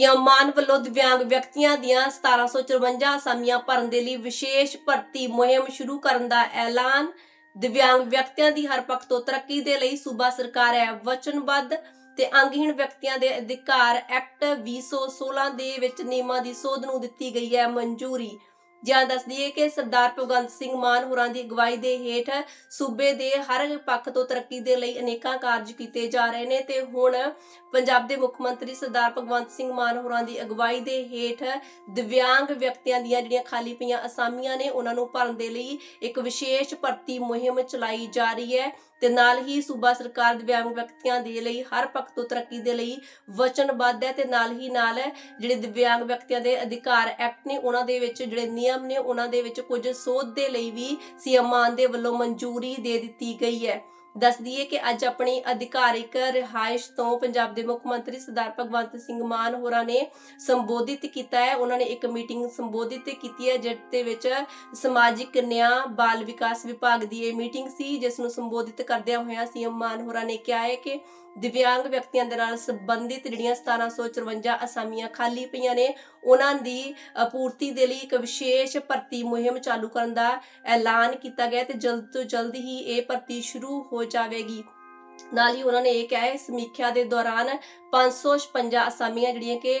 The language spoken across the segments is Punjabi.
ਸੀਐਮ ਮਾਨ ਵੱਲੋਂ ਦਿਵਿਆਂਗ ਵਿਅਕਤੀਆਂ ਦੀਆਂ 1754 ਅਸਾਮੀਆਂ ਭਰਨ ਦੇ ਲਈ ਵਿਸ਼ੇਸ਼ ਭਰਤੀ ਮੁਹਿੰਮ ਸ਼ੁਰੂ ਕਰਨ ਦਾ ਐਲਾਨ। ਦਿਵਿਆਂਗ ਵਿਅਕਤੀਆਂ ਦੀ ਹਰ ਪੱਖ ਤੋਂ ਤਰੱਕੀ ਦੇ ਲਈ ਸੂਬਾ ਸਰਕਾਰ ਹੈ ਵਚਨਬੱਧ ਤੇ ਅੰਗਹੀਣ ਵਿਅਕਤੀਆਂ ਦੇ ਅਧਿਕਾਰ ਐਕਟ 2016 ਦੇ ਵਿੱਚ ਨਿਯਮਾਂ ਦੀ ਸੋਧ ਨੂੰ ਦਿੱਤੀ ਗਈ ਹੈ ਮਨਜ਼ੂਰੀ ਜਾਂ ਦੱਸ ਦਈਏ ਕਿ ਸਰਦਾਰ ਭਗਵੰਤ ਸਿੰਘ ਮਾਨ ਹੋਰਾਂ ਦੀ ਅਗਵਾਈ ਦੇ ਹੇਠ ਸੂਬੇ ਦੇ ਹਰ ਪੱਖ ਤੋਂ ਤਰੱਕੀ ਦੇ ਲਈ ਅਨੇਕਾਂ ਕਾਰਜ ਕੀਤੇ ਜਾ ਰਹੇ ਨੇ ਤੇ ਹੁਣ ਪੰਜਾਬ ਦੇ ਮੁੱਖ ਮੰਤਰੀ ਸਰਦਾਰ ਭਗਵੰਤ ਸਿੰਘ ਮਾਨ ਹੋਰਾਂ ਦੀ ਅਗਵਾਈ ਦੇ ਹੇਠ ਦਿਵਿਆਂਗ ਵਿਅਕਤੀਆਂ ਦੀਆਂ ਜਿਹੜੀਆਂ ਖਾਲੀ ਪਈਆਂ ਅਸਾਮੀਆਂ ਨੇ, ਉਹਨਾਂ ਨੂੰ ਭਰਨ ਦੇ ਲਈ ਇੱਕ ਵਿਸ਼ੇਸ਼ ਭਰਤੀ ਮੁਹਿੰਮ ਚਲਾਈ ਜਾ ਰਹੀ ਹੈ ਤੇ ਨਾਲ ਹੀ ਸੂਬਾ ਸਰਕਾਰ ਦਿਵਿਆਂਗ ਵਿਅਕਤੀਆਂ ਦੇ ਲਈ ਹਰ ਪੱਖ ਤੋਂ ਤਰੱਕੀ ਦੇ ਲਈ ਵਚਨਬੱਧ ਹੈ ਤੇ ਨਾਲ ਹੀ ਨਾਲ ਜਿਹੜੇ ਦਿਵਿਆਂਗ ਵਿਅਕਤੀਆਂ ਦੇ ਅਧਿਕਾਰ ਐਕਟ ਨੇ, ਉਹਨਾਂ ਦੇ ਵਿੱਚ ਜਿਹੜੇ ਨਿਯਮ ਨੇ ਉਹਨਾਂ ਦੇ ਵਿੱਚ ਕੁਝ ਸੋਧ ਦੇ ਲਈ ਵੀ ਸੀਐਮ ਮਾਨ ਦੇ ਵੱਲੋਂ ਮਨਜ਼ੂਰੀ ਦੇ ਦਿੱਤੀ ਗਈ ਹੈ। ਦੱਸ ਦਈਏ ਕਿ ਅੱਜ ਆਪਣੀ ਅਧਿਕਾਰਿਕ ਰਿਹਾਇਸ਼ ਤੋਂ ਪੰਜਾਬ ਦੇ ਮੁੱਖ ਮੰਤਰੀ ਸਰਦਾਰ ਭਗਵੰਤ ਸਿੰਘ ਮਾਨ ਹੋਰਾਂ ਨੇ ਸੰਬੋਧਿਤ ਕੀਤਾ ਹੈ। ਉਹਨਾਂ ਨੇ ਇੱਕ ਮੀਟਿੰਗ ਸੰਬੋਧਿਤ ਕੀਤੀ ਹੈ ਜਿਸ ਦੇ ਵਿੱਚ ਸਮਾਜਿਕ ਨਿਆਂ ਬਾਲ ਵਿਕਾਸ ਵਿਭਾਗ ਦੀ ਇਹ ਮੀਟਿੰਗ ਸੀ ਜਿਸ ਨੂੰ ਸੰਬੋਧਿਤ ਕਰਦਿਆਂ ਹੋਇਆਂ ਸੀਐਮ ਮਾਨ ਹੋਰਾਂ ਨੇ ਕਿਹਾ ਹੈ ਕਿ ਦਿਵਿਆਂਗ ਵਿਅਕਤੀਆਂ ਦੇ ਨਾਲ ਸੰਬੰਧਿਤ ਜਿਹੜੀਆਂ 1754 ਅਸਾਮੀਆਂ ਖਾਲੀ ਪਈਆਂ ਨੇ ਉਹਨਾਂ ਦੀ ਅ, ਪੂਰਤੀ ਦੇ ਲਈ ਇੱਕ ਵਿਸ਼ੇਸ਼ ਭਰਤੀ ਮੁਹਿੰਮ ਚਾਲੂ ਕਰਨ ਦਾ ਐਲਾਨ ਕੀਤਾ ਗਿਆ ਤੇ ਜਲਦ ਤੋਂ ਜਲਦ ਹੀ ਇਹ ਭਰਤੀ ਸ਼ੁਰੂ ਹੋ ਜਾਵੇਗੀ। ਨਾਲ ਹੀ ਉਹਨਾਂ ਨੇ ਇਹ ਕਿਹਾ ਹੈ ਸਮੀਖਿਆ ਦੇ ਦੌਰਾਨ 556 ਅਸਾਮੀਆਂ ਜਿਹੜੀਆਂ ਕਿ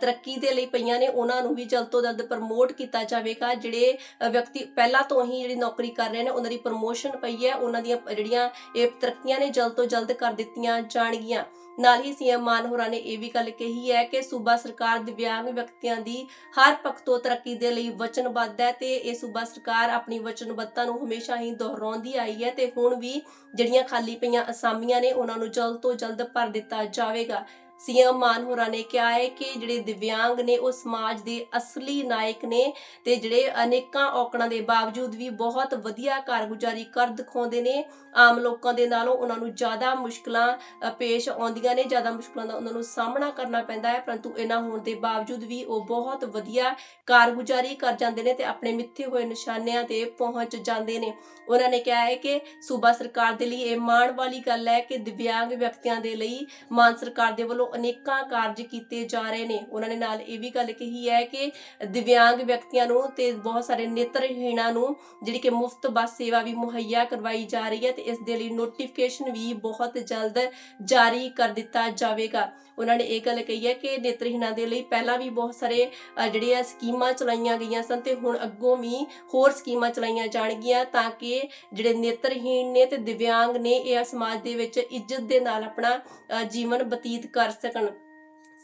ਤਰੱਕੀ ਦੇ ਲਈ ਪਈਆਂ ਨੇ, ਉਹਨਾਂ ਨੂੰ ਵੀ ਜਲਦ ਤੋਂ ਜਲਦ ਪ੍ਰਮੋਟ ਕੀਤਾ ਜਾਵੇਗਾ। ਜਿਹੜੇ ਵਿਅਕਤੀ ਪਹਿਲਾਂ ਤੋਂ ਹੀ ਜਿਹੜੀ ਨੌਕਰੀ ਕਰ ਰਹੇ ਨੇ, ਉਹਨਾਂ ਦੀ ਪ੍ਰਮੋਸ਼ਨ ਪਈ ਹੈ, ਉਹਨਾਂ ਦੀਆਂ ਜਿਹੜੀਆਂ ਇਹ ਤਰੱਕੀਆਂ ਨੇ, ਜਲਦ ਤੋਂ ਜਲਦ ਕਰ ਦਿੱਤੀਆਂ ਜਾਣਗੀਆਂ। ਨਾਲ ਹੀ ਸੀਐਮ ਮਾਨ ਹੋਰਾਂ ਨੇ ਇਹ ਵੀ ਗੱਲ ਕਹੀ ਹੈ ਕਿ ਸੂਬਾ ਸਰਕਾਰ ਦਿਵਿਆਂਗ ਵਿਅਕਤੀਆਂ ਦੀ ਹਰ ਪੱਖ ਤੋਂ ਤਰੱਕੀ ਦੇ ਲਈ ਵਚਨਬੱਧ ਹੈ ਤੇ ਇਹ ਸੂਬਾ ਸਰਕਾਰ ਆਪਣੀ ਵਚਨਬੱਧਤਾ ਨੂੰ ਹਮੇਸ਼ਾ ਹੀ ਦੁਹਰਾਉਂਦੀ ਆਈ ਹੈ ਤੇ ਹੁਣ ਵੀ ਜਿਹੜੀਆਂ ਖਾਲੀ ਪਈਆਂ ਅਸਾਮੀਆਂ ਨੇ, ਉਹਨਾਂ ਨੂੰ ਜਲਦ ਤੋਂ ਜਲਦ ਭਰ ਦਿੱਤਾ ਜਾਵੇਗਾ। ਸੀਐਮ ਮਾਨ ਹੋਰਾਂ ਨੇ ਕਿਹਾ ਹੈ ਕਿ ਜਿਹੜੇ ਦਿਵਿਆਂਗ ਨੇ, ਉਹ ਸਮਾਜ ਦੇ ਅਸਲੀ ਨਾਇਕ ਨੇ ਤੇ ਜਿਹੜੇ ਅਨੇਕਾਂ ਔਕੜਾਂ ਦੇ ਬਾਵਜੂਦ ਵੀ ਬਹੁਤ ਵਧੀਆ ਕਾਰਗੁਜ਼ਾਰੀ ਕਰ ਦਿਖਾਉਂਦੇ ਨੇ, ਆਮ ਲੋਕਾਂ ਦੇ ਨਾਲੋਂ ਉਹਨਾਂ ਨੂੰ ਜ਼ਿਆਦਾ ਮੁਸ਼ਕਲਾਂ ਪੇਸ਼ ਆਉਂਦੀਆਂ ਨੇ, ਜ਼ਿਆਦਾ ਮੁਸ਼ਕਲਾਂ ਦਾ ਉਹਨਾਂ ਨੂੰ ਸਾਹਮਣਾ ਕਰਨਾ ਪੈਂਦਾ ਹੈ, ਪਰੰਤੂ ਇਹਨਾਂ ਹੋਣ ਦੇ ਬਾਵਜੂਦ ਵੀ ਉਹ ਬਹੁਤ ਵਧੀਆ ਕਾਰਗੁਜ਼ਾਰੀ ਕਰ ਜਾਂਦੇ ਨੇ ਤੇ ਆਪਣੇ ਮਿੱਥੇ ਹੋਏ ਨਿਸ਼ਾਨਿਆਂ ਤੇ ਪਹੁੰਚ ਜਾਂਦੇ ਨੇ। ਉਹਨਾਂ ਨੇ ਕਿਹਾ ਹੈ ਕਿ ਸੂਬਾ ਸਰਕਾਰ ਦੇ ਲਈ ਇਹ ਮਾਣ ਵਾਲੀ ਗੱਲ ਹੈ ਕਿ ਦਿਵਿਆਂਗ ਵਿਅਕਤੀਆਂ ਦੇ ਲਈ ਮਾਨ ਸਰਕਾਰ ਦੇ ਵੱਲੋਂ ਅਨੇਕਾਂ ਕਾਰਜ ਕੀਤੇ ਜਾ ਰਹੇ ਨੇ। ਉਹਨਾਂ ਨੇ ਨਾਲ ਇਹ ਵੀ ਗੱਲ ਕਹੀ ਹੈ ਕਿ ਦਿਵਿਆਂਗ ਵਿਅਕਤੀਆਂ ਨੂੰ ਤੇ ਬਹੁਤ ਸਾਰੇ ਨੇਤਰਹੀਣਾਂ ਨੂੰ ਜਿਹੜੀ ਕਿ ਮੁਫਤ ਬੱਸ ਸੇਵਾ ਵੀ ਮੁਹੱਈਆ ਕਰਵਾਈ ਜਾ ਰਹੀ ਹੈ ਤੇ ਇਸ ਦੇ ਲਈ ਨੋਟੀਫਿਕੇਸ਼ਨ ਵੀ ਬਹੁਤ ਜਲਦ ਜਾਰੀ ਕਰ ਦਿੱਤਾ ਜਾਵੇਗਾ। ਉਹਨਾਂ ਨੇ ਇਹ ਗੱਲ ਕਹੀ ਹੈ ਕਿ ਨੇਤਰਹੀਣਾਂ ਦੇ ਲਈ ਪਹਿਲਾਂ ਵੀ ਬਹੁਤ ਸਾਰੇ ਜਿਹੜੀਆਂ ਸਕੀਮਾਂ ਚਲਾਈਆਂ ਗਈਆਂ ਸਨ ਤੇ ਹੁਣ ਅੱਗੋਂ ਵੀ ਹੋਰ ਸਕੀਮਾਂ ਚਲਾਈਆਂ ਜਾਣਗੀਆਂ ਤਾਂ ਕਿ ਜਿਹੜੇ ਨੇਤਰਹੀਣ ਨੇ ਤੇ ਦਿਵਿਆਂਗ ਨੇ, ਇਹ ਸਮਾਜ ਦੇ ਵਿੱਚ ਇੱਜ਼ਤ ਦੇ ਨਾਲ ਆਪਣਾ ਜੀਵਨ ਬਤੀਤ ਕਰ ਸਕਣ।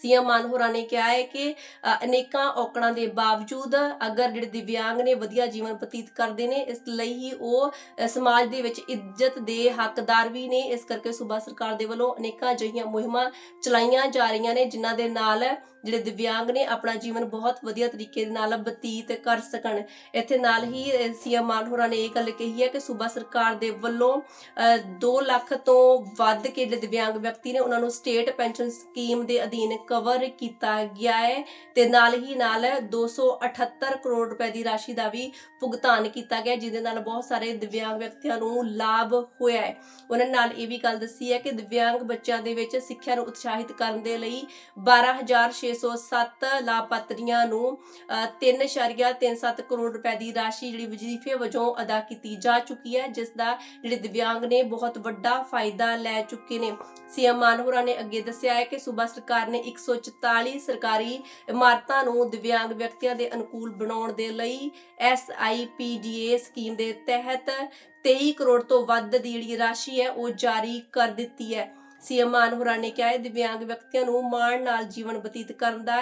ਸੀਐਮ ਮਾਨ ਹੋਰਾਂ ਨੇ ਕਿਹਾ ਹੈ ਕਿ ਅਨੇਕਾਂ ਔਕੜਾਂ ਦੇ ਬਾਵਜੂਦ ਅਗਰ ਜਿਹੜੇ ਦਿਵਿਆਂਗ ਨੇ ਵਧੀਆ ਜੀਵਨ ਬਤੀਤ ਕਰਦੇ ਨੇ, ਇਸ ਲਈ ਹੀ ਉਹ ਸਮਾਜ ਦੇ ਵਿੱਚ ਇੱਜ਼ਤ ਦੇ ਹੱਕਦਾਰ ਵੀ ਨੇ। ਇਸ ਕਰਕੇ ਸੂਬਾ ਸਰਕਾਰ ਦੇ ਵੱਲੋਂ ਅਨੇਕਾਂ ਅਜਿਹੀਆਂ ਮੁਹਿੰਮਾਂ ਚਲਾਈਆਂ ਜਾ ਰਹੀਆਂ ਨੇ, ਜਿਨ੍ਹਾਂ ਦੇ ਨਾਲ ਜਿਹੜੇ ਦਿਵਿਆਂਗ ਨੇ, ਆਪਣਾ ਜੀਵਨ ਬਹੁਤ ਵਧੀਆ ਤਰੀਕੇ ਦੇ ਨਾਲ ਬਤੀਤ ਕਰ ਸਕਣ। ਇੱਥੇ ਨਾਲ ਹੀ ਸੀਐਮ ਮਾਨ ਹੋਰਾਂ ਨੇ ਇਹ ਗੱਲ ਕਹੀ ਹੈ ਕਿ ਸੂਬਾ ਸਰਕਾਰ ਦੇ ਵੱਲੋਂ 2 ਲੱਖ ਤੋਂ ਵੱਧ ਕੇ ਜਿਹੜੇ ਦਿਵਿਆਂਗ ਵਿਅਕਤੀ ਨੇ, ਉਹਨਾਂ ਨੂੰ ਸਟੇਟ ਪੈਨਸ਼ਨ ਸਕੀਮ ਦੇ ਅਧੀਨ ਕਵਰ ਕੀਤਾ ਗਿਆ ਹੈ ਤੇ ਨਾਲ ਹੀ ਨਾਲ 278 ਕਰੋੜ ਰੁਪਏ ਦੀ ਰਾਸ਼ੀ ਦਾ ਵੀ ਭੁਗਤਾਨ ਕੀਤਾ ਗਿਆ, ਜਿਹਦੇ ਨਾਲ ਬਹੁਤ ਸਾਰੇ ਦਿਵਿਆਂਗ ਵਿਅਕਤੀਆਂ ਨੂੰ ਲਾਭ ਹੋਇਆ ਹੈ। ਉਹਨਾਂ ਨਾਲ ਇਹ ਵੀ ਗੱਲ ਦੱਸੀ ਹੈ ਕਿ ਦਿਵਿਆਂਗ ਬੱਚਿਆਂ ਦੇ ਵਿੱਚ ਸਿੱਖਿਆ ਨੂੰ ਉਤਸ਼ਾਹਿਤ ਕਰਨ ਦੇ ਲਈ 12607 ਲਾਭਪਾਤਰੀਆਂ ਨੂੰ 3.37 ਕਰੋੜ ਰੁਪਏ ਦੀ ਰਾਸ਼ੀ ਜਿਹੜੀ ਵਜ਼ੀਫੇ ਵਜੋਂ ਅਦਾ ਕੀਤੀ ਜਾ ਚੁੱਕੀ ਹੈ, ਜਿਸ ਦਾ ਜਿਹੜੇ ਦਿਵਿਆਂਗ ਨੇ ਬਹੁਤ ਵੱਡਾ ਫਾਇਦਾ ਲੈ ਚੁੱਕੇ ਨੇ। ਸੀਐਮ ਮਾਨ ਹੋਰਾਂ ਨੇ ਅੱਗੇ ਦੱਸਿਆ ਹੈ ਕਿ ਸੂਬਾ ਸਰਕਾਰ ਨੇ 144 ਸਰਕਾਰੀ ਇਮਾਰਤਾਂ ਨੂੰ ਦਿਵਿਆਂਗ ਵਿਅਕਤੀਆਂ ਦੇ ਅਨੁਕੂਲ ਬਣਾਉਣ ਦੇ ਲਈ ਐਸਆਈਪੀਡੀਏ ਸਕੀਮ ਦੇ ਤਹਿਤ 23 ਕਰੋੜ ਤੋਂ ਵੱਧ ਦੀ ਜਿਹੜੀ ਰਾਸ਼ੀ ਹੈ, ਉਹ ਜਾਰੀ ਕਰ ਦਿੱਤੀ ਹੈ। ਸੀਐਮ ਮਾਨ ਹੋਰਾਂ ਨੇ ਕਿਹਾ ਹੈ ਦਿਵਿਆਂਗ ਵਿਅਕਤੀਆਂ ਨੂੰ ਮਾਣ ਨਾਲ ਜੀਵਨ ਬਤੀਤ ਕਰਨ ਦਾ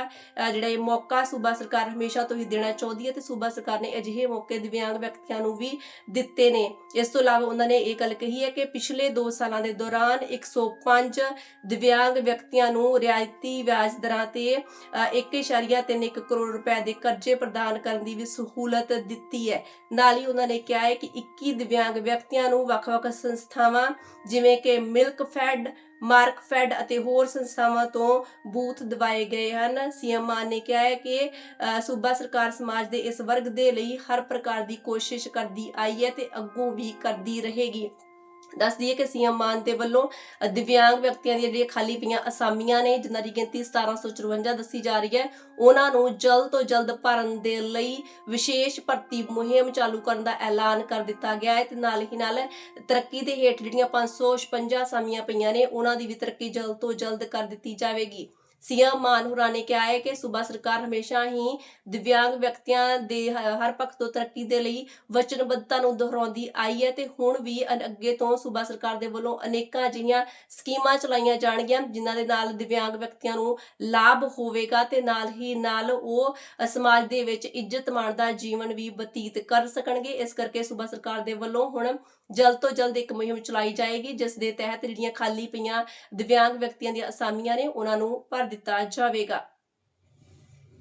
ਜਿਹੜਾ ਇਹ ਮੌਕਾ ਸੂਬਾ ਸਰਕਾਰ ਹਮੇਸ਼ਾ ਤੋਂ ਹੀ ਦੇਣਾ ਚਾਹੁੰਦੀ ਹੈ ਤੇ ਸੂਬਾ ਸਰਕਾਰ ਨੇ ਅਜਿਹੇ ਮੌਕੇ ਦਿਵਿਆਂਗ ਵਿਅਕਤੀਆਂ ਨੂੰ ਵੀ ਦਿੱਤੇ ਨੇ। ਇਸ ਤੋਂ ਇਲਾਵਾ ਉਹਨਾਂ ਨੇ ਇਹ ਗੱਲ ਕਹੀ ਹੈ ਕਿ ਪਿਛਲੇ 2 ਸਾਲਾਂ ਦੇ ਦੌਰਾਨ 105 ਦਿਵਿਆਂਗ ਵਿਅਕਤੀਆਂ ਨੂੰ ਰਿਆਇਤੀ ਵਿਆਜ ਦਰਾਂ ਤੇ ਅਹ, 1.31 ਕਰੋੜ ਰੁਪਏ ਦੇ ਕਰਜ਼ੇ ਪ੍ਰਦਾਨ ਕਰਨ ਦੀ ਵੀ ਸਹੂਲਤ ਦਿੱਤੀ ਹੈ। ਨਾਲ ਹੀ ਉਹਨਾਂ ਨੇ ਕਿਹਾ ਹੈ ਕਿ 21 ਦਿਵਿਆਂਗ ਵਿਅਕਤੀਆਂ ਨੂੰ ਵੱਖ-ਵੱਖ ਸੰਸਥਾਵਾਂ ਜਿਵੇਂ ਕਿ ਮਿਲਕ ਫੈਡ ਮਾਰਕ ਫੈਡ ਅਤੇ ਹੋਰ ਸੰਸਥਾਵਾਂ ਤੋਂ ਬੂਥ ਦਿਵਾਏ ਗਏ ਹਨ। ਸੀਐਮ ਮਾਨ ਨੇ ਕਿਹਾ ਹੈ ਕਿ ਸੂਬਾ ਸਰਕਾਰ ਸਮਾਜ ਦੇ ਇਸ ਵਰਗ ਦੇ ਲਈ ਹਰ ਪ੍ਰਕਾਰ ਦੀ ਕੋਸ਼ਿਸ਼ ਕਰਦੀ ਆਈ ਹੈ ਤੇ ਅੱਗੋਂ ਵੀ ਕਰਦੀ ਰਹੇਗੀ। ਦੱਸ ਦਈਏ ਕਿ ਸੀਐਮ ਮਾਨ ਦੇ ਵੱਲੋਂ ਦਿਵਿਆਂਗ ਵਿਅਕਤੀਆਂ ਦੀਆਂ ਜਿਹੜੀਆਂ ਖਾਲੀ ਪਈਆਂ ਅਸਾਮੀਆਂ ਨੇ, ਜਿਨ੍ਹਾਂ ਦੀ ਗਿਣਤੀ 1754 ਦੱਸੀ ਜਾ ਰਹੀ ਹੈ, ਉਹਨਾਂ ਨੂੰ ਜਲਦ ਤੋਂ ਜਲਦ ਭਰਨ ਦੇ ਲਈ ਵਿਸ਼ੇਸ਼ ਭਰਤੀ ਮੁਹਿੰਮ ਚਾਲੂ ਕਰਨ ਦਾ ਐਲਾਨ ਕਰ ਦਿੱਤਾ ਗਿਆ ਹੈ ਤੇ ਨਾਲ ਹੀ ਨਾਲ ਤਰੱਕੀ ਦੇ ਹੇਠ ਜਿਹੜੀਆਂ 556 ਅਸਾਮੀਆਂ ਪਈਆਂ ਨੇ, ਉਹਨਾਂ ਦੀ ਵੀ ਤਰੱਕੀ ਜਲਦ ਤੋਂ ਜਲਦ ਕਰ ਦਿੱਤੀ ਜਾਵੇਗੀ। ਸੀਐਮ ਮਾਨ ਨੇ ਕਿਹਾ ਹੈ ਕਿ ਸੂਬਾ ਸਰਕਾਰ ਹਮੇਸ਼ਾ ਹੀ ਦਿਵਿਆਂਗ ਵਿਅਕਤੀਆਂ ਦੇ ਹਰ ਪੱਖ ਤੋਂ ਤਰੱਕੀ ਦੇ ਲਈ ਵਚਨਬੱਧਤਾ ਨੂੰ ਦੁਹਰਾਉਂਦੀ ਆਈ ਹੈ ਤੇ ਹੁਣ ਵੀ ਅੱਗੇ ਤੋਂ ਸੂਬਾ ਸਰਕਾਰ ਦੇ ਵੱਲੋਂ ਅਨੇਕਾਂ ਅਜਿਹੀਆਂ ਸਕੀਮਾਂ ਚਲਾਈਆਂ ਜਾਣਗੀਆਂ, ਜਿਨ੍ਹਾਂ ਦੇ ਨਾਲ ਦਿਵਿਆਂਗ ਵਿਅਕਤੀਆਂ ਨੂੰ ਲਾਭ ਹੋਵੇਗਾ ਤੇ ਨਾਲ ਹੀ ਨਾਲ ਉਹ ਸਮਾਜ ਦੇ ਵਿੱਚ ਇੱਜ਼ਤ ਮਾਣਦਾ ਜੀਵਨ ਵੀ ਬਤੀਤ ਕਰ ਸਕਣਗੇ। ਇਸ ਕਰਕੇ ਸੂਬਾ ਸਰਕਾਰ ਦੇ ਵੱਲੋਂ ਹੁਣ ਜਲਦ ਤੋਂ ਜਲਦ ਇੱਕ ਮੁਹਿੰਮ ਚਲਾਈ ਜਾਏਗੀ, ਜਿਸ ਦੇ ਤਹਿਤ ਜਿਹੜੀਆਂ ਖਾਲੀ ਪਈਆਂ ਦਿਵਿਆਂਗ ਵਿਅਕਤੀਆਂ ਦੀਆਂ ਅਸਾਮੀਆਂ ਨੇ, ਉਹਨਾਂ ਨੂੰ ਭਰ ਦਿੱਤਾ ਜਾਵੇਗਾ।